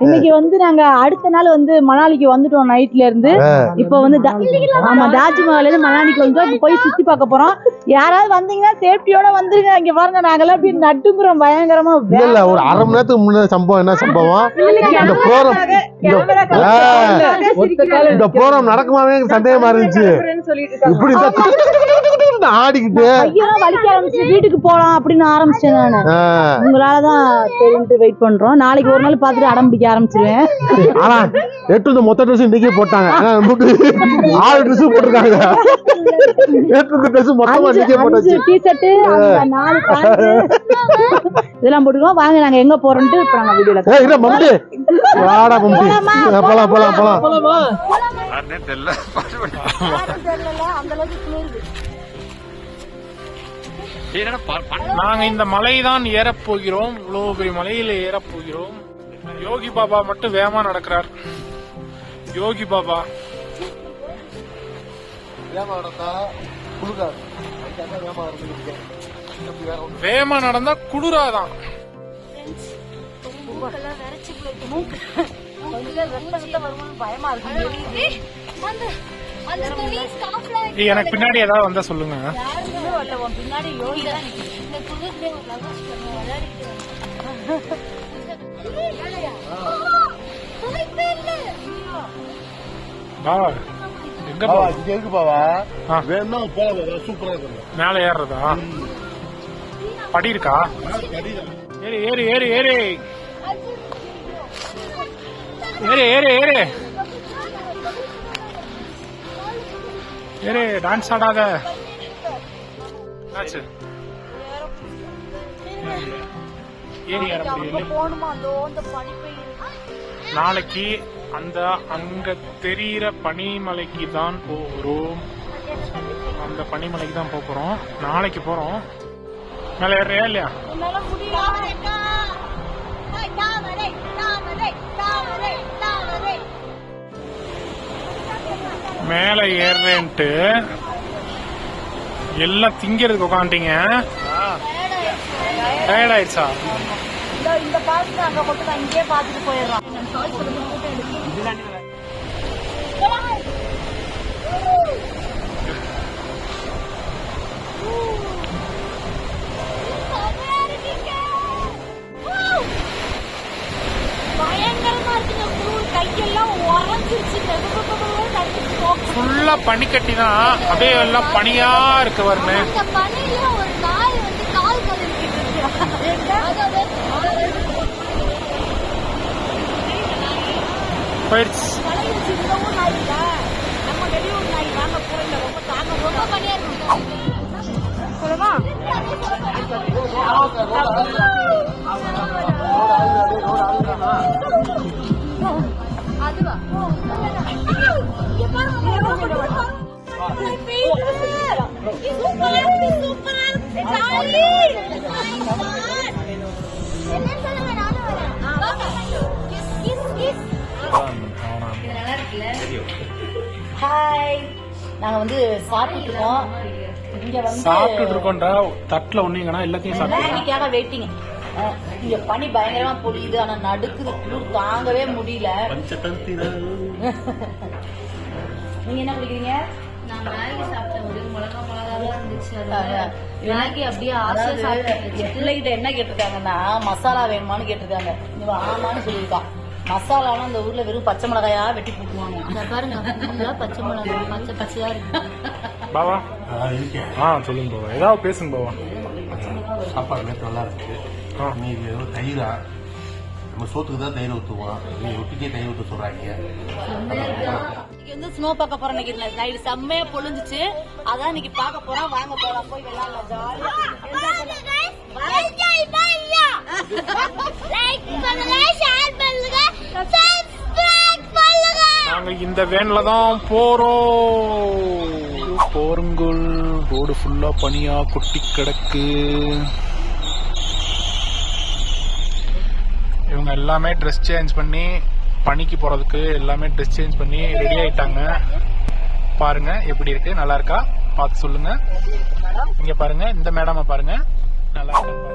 இன்னைக்கு வந்து நாங்க அடுத்த நாள் வந்து மணாலிக்கு வந்துட்டோம் நைட்ல இருந்து இப்ப வந்து ஆமா தாஜ்மஹால்ல இருந்து மணாலிக்கு வந்துட்டோம். இப்ப போய் சுத்தி பார்க்க போறோம். யாராவது வந்தீங்கன்னா சேஃப்டியோட வந்துருங்க. இங்க பாருங்க நாங்கெல்லாம் இப்படி நட்டுங்குறோம் பயங்கரமா. இல்ல இல்ல ஒரு அரை மணி நேரத்துக்கு முன்னாடி சம்பவம் என்ன சம்பவம்? இந்த ப்ரோக்ராம் இந்த ப்ரோக்ராம் நடக்குமாவே எனக்கு சந்தேகமா இருந்துச்சு. இப்படி உட்கார்ந்து ஆடிக்கிட்டு. கையெல்லாம் வலிக்க ஆரம்பிச்சு வீட்டுக்கு போலாம் அப்படின்னு ஆரம்பிச்சேன் நானு. உங்களாலதான் சரின்ட்டு வெயிட் பண்றோம். நாளைக்கு ஒரு நாள் பார்த்துட்டு அடம் பிடிக்க ஆரம்பிச்சிருவேன். ஆனா எட்டு மொத்த ட்ரெஸ் இன்னைக்கே போட்டாங்க. ஆறு ட்ரெஸ் போட்டிருக்காங்க. இதெல்லாம் போட்டுக்கோம் வாங்க நாங்க எங்க போறோம்ட்டு இப்ப நாங்க வீடியோல போலாம்? போலாம் போலாம் தெரியல. அந்த அளவுக்கு நாங்க இந்த மலை தான் ஏறப் போகிறோம் இவ்வளவு பெரிய மலையில ஏறப் போகிறோம் யோகி பாபா மட்டும் வேகமா நடக்கிறார் யோகி பாபா வேகமா நடந்தா குளிராதான் ஏய், எனக்கு பின்னாடி ஏதாவது வந்தா சொல்லுங்க. பாவா எங்க பாவா, இங்க இருக்கு பாவா? ஆ. வேணும்னா போலாம் பாவா, சூப்பரா இருக்கு மேல ஏறுறதா? படி இருக்கா? ஏறு ஏறு ஏறு ஏறு. ஏறு ஏறு ஏறு. ஏறு டான்ஸ் ஆடாத. என்னாச்சு? ஏறி நாளைக்கு அந்த அங்க தெரியிற பனிமலைக்கு தான் போகிறோம் அந்த பனிமலைக்கு தான் போக போறோம். நாளைக்கு போறோம். மேல ஏறியா இல்லையா? மேலே ஏறுறேன்ட்டு எல்லாம் திங்கிறதுக்கு உட்காந்துட்டீங்க டயர்ட் ஆயிடுச்சா இந்த பாட்டு அங்க போட்டு அங்கேயே பார்த்துட்டு போயிடுறான் போயிடலாம் பயங்கரமா இருக்குங்க கையெல்லாம் உறைஞ்சிருச்சு ஃபுல்லா பனிக்கட்டி தான் அதே எல்லாம் பனியா இருக்கு வருமே போயிடுச்சு. ஹாய். நாங்க வந்து சாப்பிட்டு இருக்கோம். இங்க வந்து சாப்பிட்டு இருக்கோம்டா. தட்டுல ஒண்ணீங்கன்னா எல்லாத்தையும் சாப்பிட்டு வெயிட்டிங் இங்க பனி பயங்கரமா பொழியுது ஆனா நடுக்குது குளிர் தாங்கவே முடியல. நீங்க என்ன குடிக்கிறீங்க நான் மேகி சாப்பிட்டேன் ஒரே மிளகா மிளகாவா இருந்துச்சு அது. அதான். மேகி அப்படியே அதாவது சாப்பிட்டேன் பிள்ளைகிட்ட என்ன கேட்டிருக்காங்கன்னா மசாலா வேணுமான்னு கேட்டிருக்காங்க. இவன் ஆமான்னு சொல்லியிருக்கான். மசாலாலாம் இந்த ஊர்ல வெறும் பச்சை மிளகாயா வெட்டி போட்டுருவாங்க. இந்த பாருங்க பச்சை மிளகா பச்சை பச்சையா இருக்கு. பாவா? ஆ சொல்லுங்க பாவா. ஏதாவது பேசுங்க பாவா. சாப்பாடு நல்லா இருக்கு. மீதி வெறும் தயிரா? நம்ம சோத்துக்கு தான் தயிர் ஊற்றுவோம் நீ ஒட்டிக்கே தயிர் ஊற்ற சொல்றாங்க. இன்னைக்கு வந்து ஸ்னோ பார்க்க போறோம் இன்னைக்கு. நைட்டு செம்மையா பொழிஞ்சுச்சு. அதான் இன்னைக்கு பார்க்க போறோம். வாங்க போலாம். போய் விளையாடலாம். நாங்க இந்த வேன்ல தான் போறோம். போருங்கள் ரோடு ஃபுல்லா பனியா கொட்டி கிடக்கு. அவங்க எல்லாமே ட்ரெஸ் சேஞ்ச் பண்ணி பணிக்கு போகிறதுக்கு எல்லாமே ட்ரெஸ் சேஞ்ச் பண்ணி ரெடி ஆகிட்டாங்க பாருங்கள் எப்படி இருக்குது நல்லா இருக்கா? பார்த்து சொல்லுங்கள் இங்கே பாருங்கள் இந்த மேடமை பாருங்கள் நல்லா இருக்கு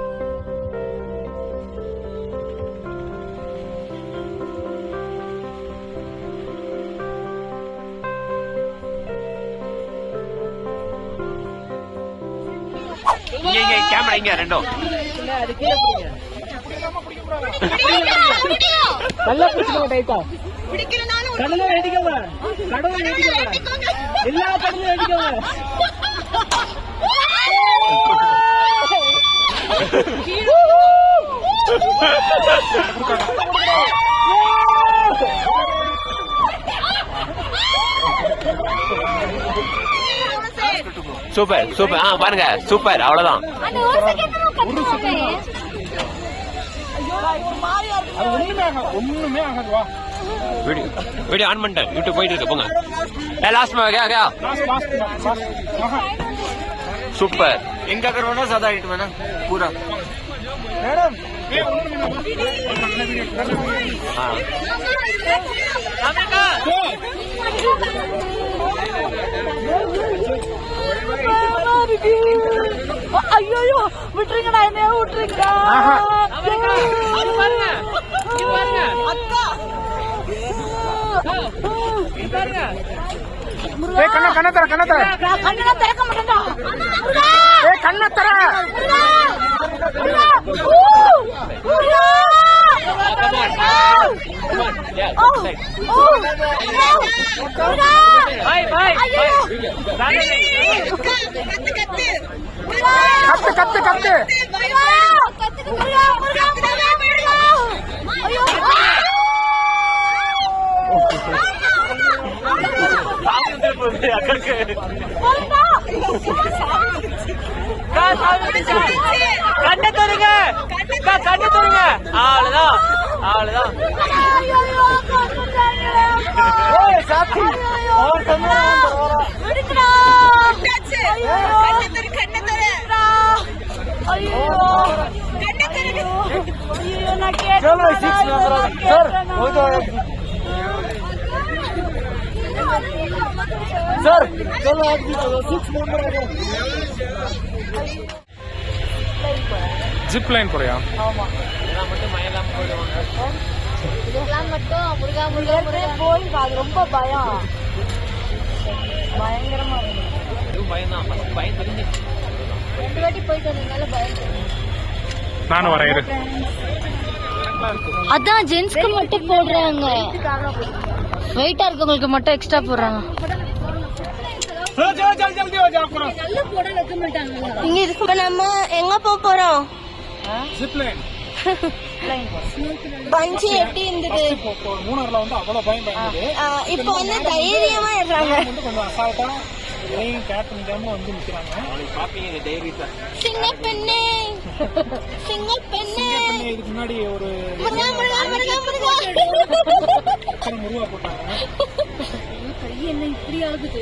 இங்க கேமரா இங்க ரெண்டும். நல்லா பிடிச்சிக்கோங்க டைட்டா கடலை வேடிக்கோங்க கடலை வேடிக்கோங்க எல்லா கடலும் வேடிக்கோங்க சூப்பர் சூப்பர். ஆ பாருங்க சூப்பர் அவ்வளவுதான் அந்த ஒரு செகண்ட் கத்துவாங்க அது ஒண்ணுமே ஆகாது ஒண்ணுமே ஆகாது வா வீடியோ வீடியோ ஆன் பண்ணிட்டேன் யூடியூப் போயிட்டு இருக்கு போங்க ஏ லாஸ்ட் மே K K last last last ஆஹா சூப்பர் इनका करवाना ज्यादा हिट में ना पूरा மேடம் ஏ ஒண்ணு ஆ ஐயோ விட்டுருங்கடா என்ன விட்டுருங்க ஏ கண்ண கண்ண தர கண்ண தர. கண்ணா திறக்க மாட்டேன்டா ஏ கண்ண தர பை பை கத்து கத்து கத்து கத்து கத்து கண்ணை தருங்க கண்ணை தருங்க அவ்வளவுதான் அவ்வளவுதான் सर चलो आज भी चलो सिक्स नंबर आ ஜிப் லைன் போறியா இதெல்லாம் மட்டும் முருகா முருகா முருகா போய் அது ரொம்ப பயம் பயங்கரமா இருக்கு பயம்தான் பயம் தெரிஞ்சு ரெண்டு வாட்டி போயிட்டு வந்ததுனால பயம் நானும் வரேன் அதான் ஜென்ஸ்க்கு மட்டும் போடுறாங்க. வெயிட்டா இருக்கவங்களுக்கு மட்டும் எக்ஸ்ட்ரா போடுறாங்க. இங்க இப்ப நம்ம எங்க போக போறோம்? பஞ்சு எப்படி இருந்தது மூணாறுல வந்து அவ்வளவு பயம் பயந்தது இப்ப வந்து தைரியமா இருக்காங்க வந்து கொஞ்சம் அசால்ட்டா எதையும் கேட் பண்ணிக்காம வந்து நிக்கிறாங்க. பாப்பீங்க டைரி சிங்க பெண்ணே. சிங்க பெண்ணே இதுக்கு முன்னாடி ஒரு முருகா முருகா முருகா முருகா. எத்தனை முருகா போட்டாங்க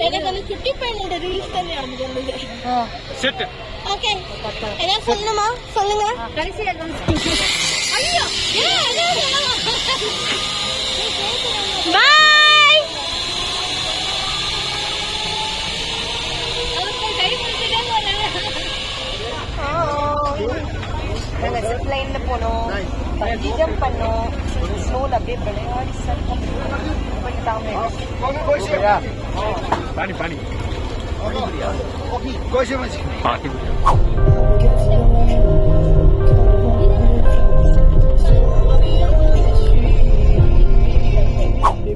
எனக்கு அந்த குட்டி பையனோட ரீல்ஸ் தான் ஞாபகம் வந்தது செட் ஓகே என்ன சொல்லணுமா? சொல்லுங்க. கடைசியா ஐயோ பாய் நாங்க ஜிப் லைன்ல போனோம் பஞ்சி ஜம்ப் பண்ணோம் ஸ்னோல அப்படியே விளையாடி சத்தம் பண்ணிட்டாங்க பாணி பாணி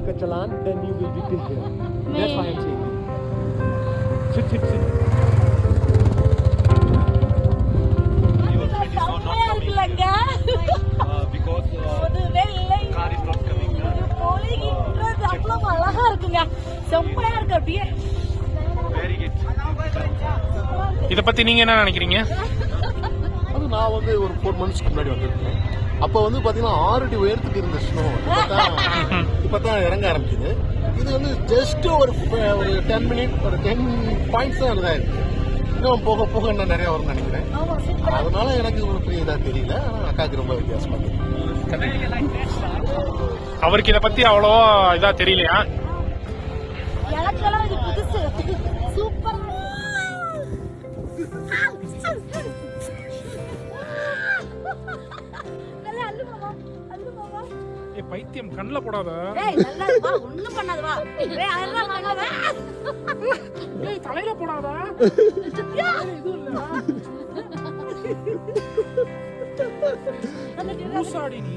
Take a chalan, then you will be till here. That's why I'm saying. Sit, sit, sit. செம்மையா இருக்குல்லங்க ஒரு வெள்ளை பொழிகின்றது அவ்வளவு அழகா இருக்குங்க செம்மையா இருக்கு அப்படியே இத பத்தி நீங்க என்ன நினைக்கிறீங்க? அது நான் வந்து ஒரு ஃபோர் மந்த்ஸ்க்கு முன்னாடி வந்திருக்கேன். அப்போ வந்து பார்த்தீங்கன்னா ஆறு அடி உயரத்துக்கு இருந்த ஸ்னோ இப்போ தான் இறங்க ஆரம்பிக்குது. இது வந்து ஜஸ்ட் ஒரு ஒரு டென் மினிட் ஒரு டென் பாயிண்ட்ஸ் தான் இதாக இருக்கு இன்னும் போக போக இன்னும் நிறைய வரும்னு நினைக்கிறேன். அதனால எனக்கு இவ்வளவு பெரிய இதாக தெரியல. ஆனால் அக்காவுக்கு ரொம்ப வித்தியாசமா தெரியும் அவருக்கு இத பத்தி அவ்வளவா இதா தெரியலையா? பைத்தியம் கண்ணுல போடாத. ஏய் நல்லா வா ஒண்ணும் பண்ணாத வா. ஏய் அதெல்லாம் வாங்காத ஏய் தலையில போடாத. லூசாடி நீ.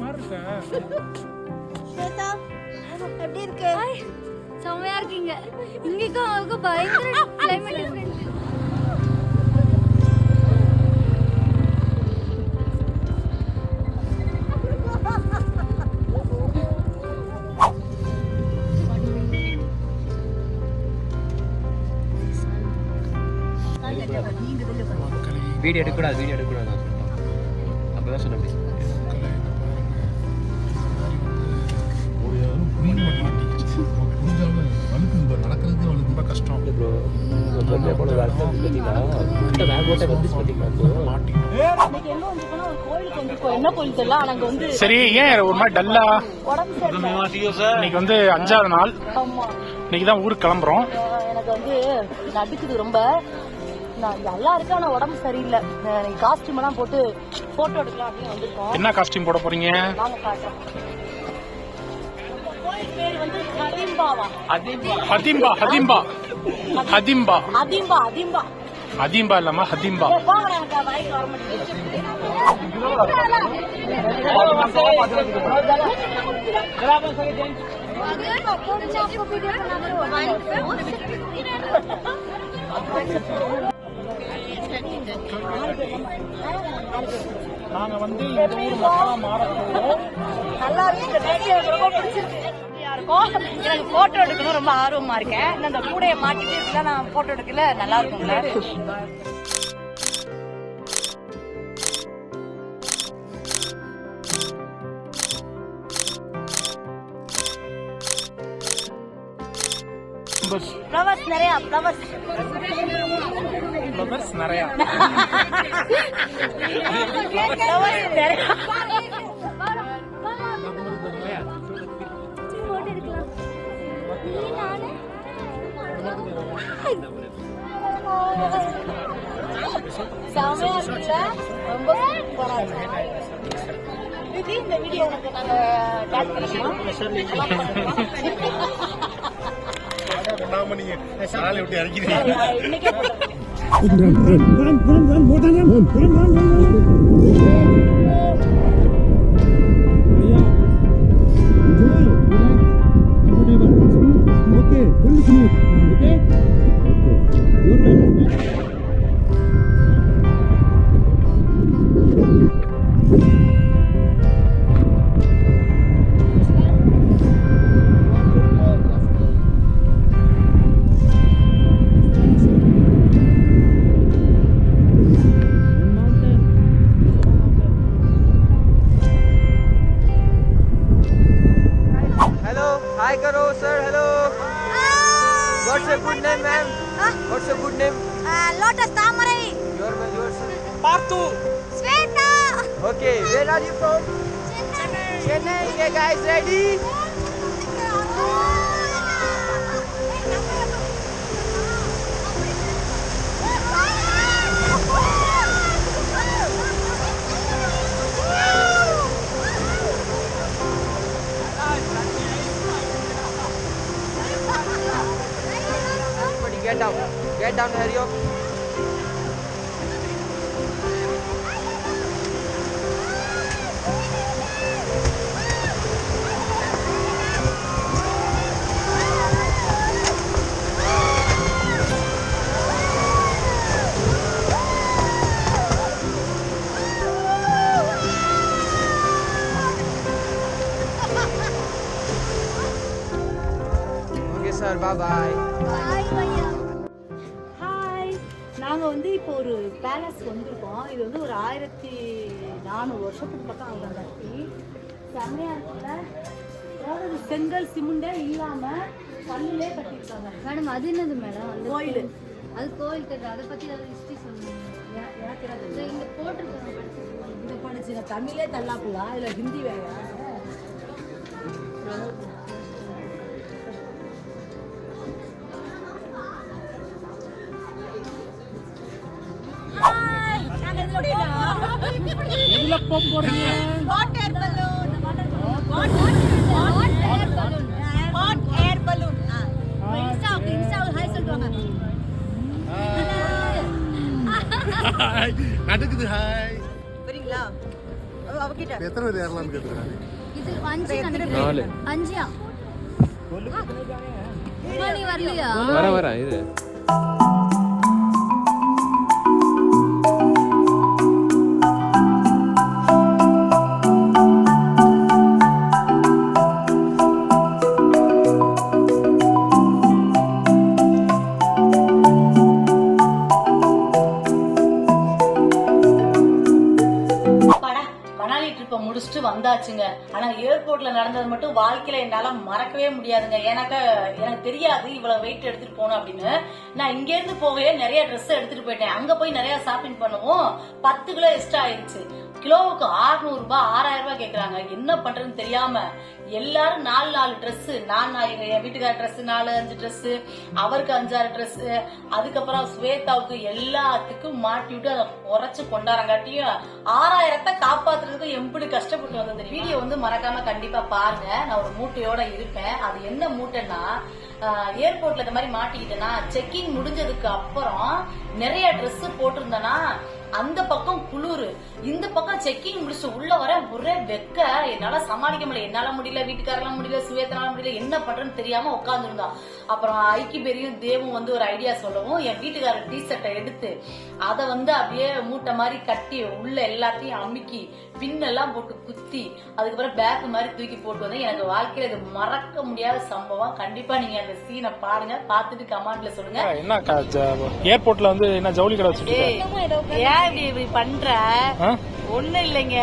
மாதிரி இருக்க. எப்படி இருக்கு? செம்மையா இருக்கீங்க. இங்கேக்கும் அவருக்கும் பயங்கர கிளைமேட் வந்திருக்கோம்னா ஒரு கோயிலுக்கு வந்திருக்கோம். என்ன கோயில் தெரியல? ஆனா அங்க வந்து சரி ஏன் ஒரு மாதிரி டல்லா இன்னைக்கு வந்து அஞ்சாவது நாள். இன்னைக்கு தான் ஊருக்கு கிளம்புறோம். எனக்கு வந்து நடுக்குது ரொம்ப. நான் நல்லா இருக்கேன் ஆனா உடம்பு சரியில்லை. காஸ்டியூம் எல்லாம் போட்டு போட்டோ எடுக்கலாம் அப்படின்னு வந்திருக்கோம். என்ன காஸ்டியூம் போட போறீங்க? வாங்க காட்டுறோம். பேர் வந்து ஹதிம்பாவா. ஹதிம்பா ஹதிம்பா. ஹதிம்பா. அதிம்பா அதிம்பா ஹதிம்பா இல்லாம ஹதிம்பா. ஏய், நாங்க வந்து இந்த ஊர் மக்களா மாற போறோம் நல்லா இருக்கு இந்த பேச்சு எனக்கு ரொம்ப பிடிச்சிருக்கு. ஹாப்பியா இருக்கும். எனக்கு போட்டோ எடுக்கணும் ரொம்ப ஆர்வமா இருக்கேன். அந்த கூடைய மாட்டிட்டு இருக்குல்ல நான் போட்டோ எடுக்கல. நல்லா இருக்கும்ல ஃப்ளவர்ஸ் நிறைய ஃப்ளவர்ஸ் ஃப்ளவர்ஸ் நிறைய. செமையா இருக்குல்ல ரொம்ப சூப்பரா இருக்கு இது இந்த வீடியோ உனக்கு நாங்க டேக் நாம நீங்க சாலை விட்டு இறக்கிறீங்க Okay, good to see you. Okay? lotus tamarai. Your name? Partu. Sweta. Okay, where are you from? Chennai. Chennai. Okay, guys, ready? get down. Get down, hurry up. செங்கல் சிமெண்டே இல்லாம கல்லுலே கட்டியிருக்காங்க. மேடம் அது என்னது மேடம்? அந்த கோயில். அது கோயில் தெரியுது. அதை பத்தி ஏதாவது ஹிஸ்டரி சொல்லுங்க. எனக்கு. இந்த இங்க போட்டிருக்காங்க இதை படிச்சு தமிழே தள்ளாப்புலா இதுல ஹிந்தி வேறையா இதுல போறீங்க ஹாய் நடக்குது ஹாய் வரீங்களா அவ- அவகிட்ட. எத்தனை பேர் ஏறலாம்னு கேட்டுருக்காங்க? இது அஞ்சு நினைக்கிறேன் அஞ்சியா? வரலையா? வர வர இது இப்போ முடிச்சுட்டு வந்தாச்சுங்க. ஆனா ஏர்போர்ட்ல நடந்தது மட்டும் வாழ்க்கையில என்னால மறக்கவே முடியாதுங்க. எனக்கு எனக்கு தெரியாது இவ்வளவு வெயிட் எடுத்துட்டு போகணும் அப்படின்னு. நான் இங்க இருந்து போகவே நிறைய ட்ரெஸ் எடுத்துட்டு போயிட்டேன். அங்க போய் நிறைய ஷாப்பிங் பண்ணுவோம். பத்து கிலோ எக்ஸ்ட்ரா ஆயிடுச்சு கிலோவுக்கு 600 ரூபாய் ஆறாயிரம் ரூபாய் கேக்குறாங்க. என்ன பண்றதுன்னு தெரியாம எல்லாரும் நாலு நாலு ட்ரெஸ் நான் எங்க என் வீட்டுக்கார ட்ரெஸ் நாலு அஞ்சு ட்ரெஸ் அவருக்கு அஞ்சாறு ட்ரெஸ் அதுக்கப்புறம் ஸ்வேதாவுக்கு எல்லாத்துக்கும் மாட்டி விட்டு அதை குறைச்சு கொண்டாரங்காட்டியும் ஆறாயிரத்தை காப்பாத்துறதுக்கு எப்படி கஷ்டப்பட்டு வந்தது வீடியோ வந்து மறக்காம கண்டிப்பா பாருங்க. நான் ஒரு மூட்டையோட இருப்பேன். அது என்ன மூட்டைன்னா ஏர்போர்ட்ல இந்த மாதிரி மாட்டிக்கிட்டேன்னா செக்கிங் முடிஞ்சதுக்கு அப்புறம் நிறைய ட்ரெஸ் போட்டிருந்தேன்னா அந்த பக்கம் குளிரு. இந்த பக்கம் செக்கிங் முடிச்சு உள்ள வர ஒரே வெக்க. என்னால சமாளிக்க முடியல. என்னால முடியல. வீட்டுக்காரெல்லாம் முடியல. சுவேத்தனால முடியல. என்ன பண்றேன்னு தெரியாம உட்காந்துருந்தோம் அப்புறம் ஐக்கி பெரியும் தேவும் வந்து ஒரு ஐடியா சொல்லவும் என் வீட்டுக்காரர் டி ஷர்ட்டை எடுத்து அதை வந்து அப்படியே மூட்டை மாதிரி கட்டி உள்ள எல்லாத்தையும் அமுக்கி பின்னெல்லாம் போட்டு குத்தி அதுக்கப்புறம் பேக் மாதிரி தூக்கி போட்டு வந்து எனக்கு வாழ்க்கையில இது மறக்க முடியாத சம்பவம். கண்டிப்பா நீங்க அந்த சீனை பாருங்க. பார்த்துட்டு கமெண்ட்ல சொல்லுங்க. என்ன ஏர்போர்ட்ல வந்து என்ன ஜவுளி கடை ஏன் இப்படி இப்படி பண்ற? ஒண்ணும் இல்லைங்க.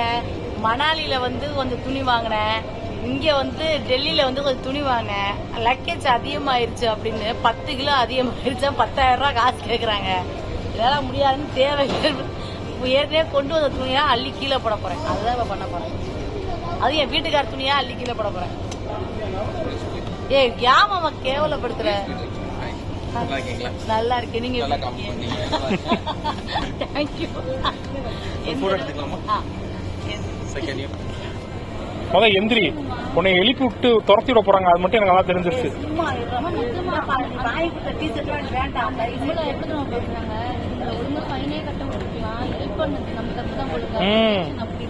மணாலில வந்து கொஞ்சம் துணி வாங்கினேன். இங்க வந்து டெல்லியில வந்து கொஞ்சம் துணி வாங்கினேன். லக்கேஜ் அதிகமாயிருச்சு அப்படின்னு பத்து கிலோ அதிகமாயிருச்சா பத்தாயிரம் ரூபாய் காசு கேக்குறாங்க. இதெல்லாம் முடியாதுன்னு தேவை ஏற்கனவே கொண்டு வந்த துணியா அள்ளி கீழே போட போறேன். அதுதான் இப்ப பண்ண போறேன். அது என் வீட்டுக்கார துணியா அள்ளி கீழே போட போறேன். ஏய் ஏமாமா கேவலப்படுத்துற. நல்லா இருக்கேன். நீங்க தேங்க்யூ முத எந்திரி உன்னை எழுப்பி விட்டு துரத்தி விட போறாங்க. அது மட்டும் எனக்கு நல்லா தெரிஞ்சிருச்சு. வேண்டாம். இவ்வளவு எப்படி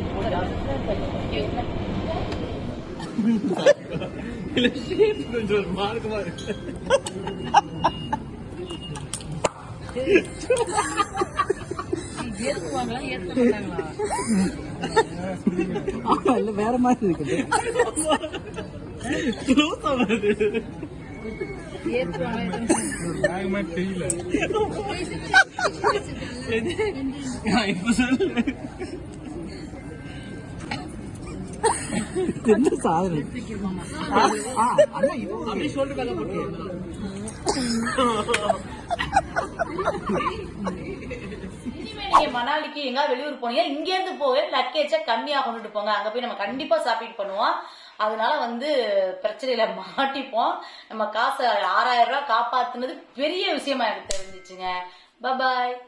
இருக்கு வேற மாதிரி ஒழுங்கா என்ன கட்ட நீங்க மணாலிக்கு எங்க வெளியூர் போனீங்க? இங்க இருந்து போக லக்கேஜ கம்மியா கொண்டுட்டு போங்க. அங்க போய் நம்ம கண்டிப்பா ஷாப்பிங் பண்ணுவோம். அதனால வந்து பிரச்சனையில மாட்டிப்போம். நம்ம காசை ஆறாயிரம் ரூபாய் காப்பாத்துனது பெரிய விஷயமா எனக்கு தெரிஞ்சிச்சுங்க. பாய்